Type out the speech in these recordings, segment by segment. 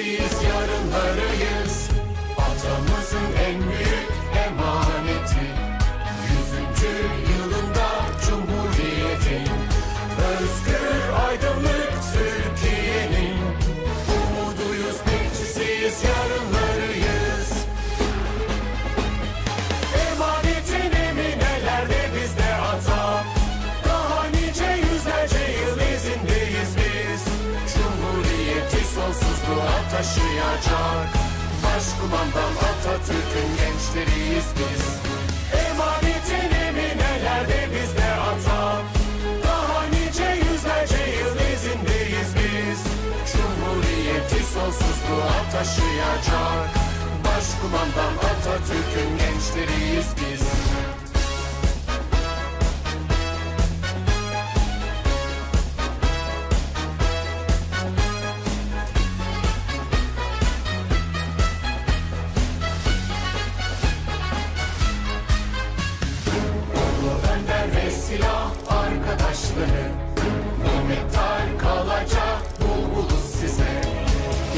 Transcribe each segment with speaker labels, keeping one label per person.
Speaker 1: sensiz yarınları taşıyacak Başkumandan Atatürk'ün gençleriyiz biz. Emanetin eminelerde bizde ata Daha nice yüzlerce yıl izindeyiz biz. Cumhuriyeti sonsuzluğa taşıyacak. Başkumandan Atatürk'ün gençleriyiz biz arkadaşları Minnettar kalacak bulbuluz size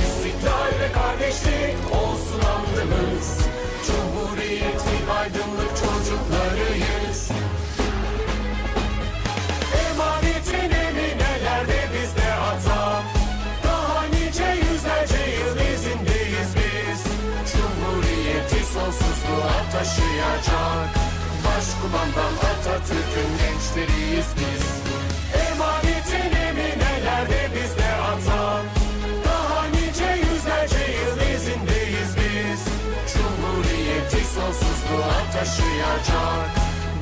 Speaker 1: İstiklal ve kardeşlik olsun andımız Cumhuriyetin aydınlık çocuklarıyız Emanetin eminelerde bizde ata Daha nice yüzlerce yıl biz Cumhuriyeti sonsuzluğa taşıyacak. Başkumandan Atatürk'ün gençleriyiz biz. Emanetin eminelerde bizde ata Daha nice yüzlerce yıl izindeyiz biz. Cumhuriyeti sonsuzluğa taşıyacak.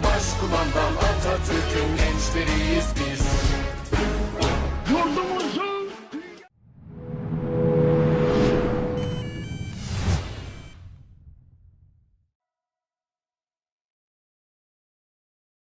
Speaker 1: Başkumandan Atatürk'ün gençleriyiz biz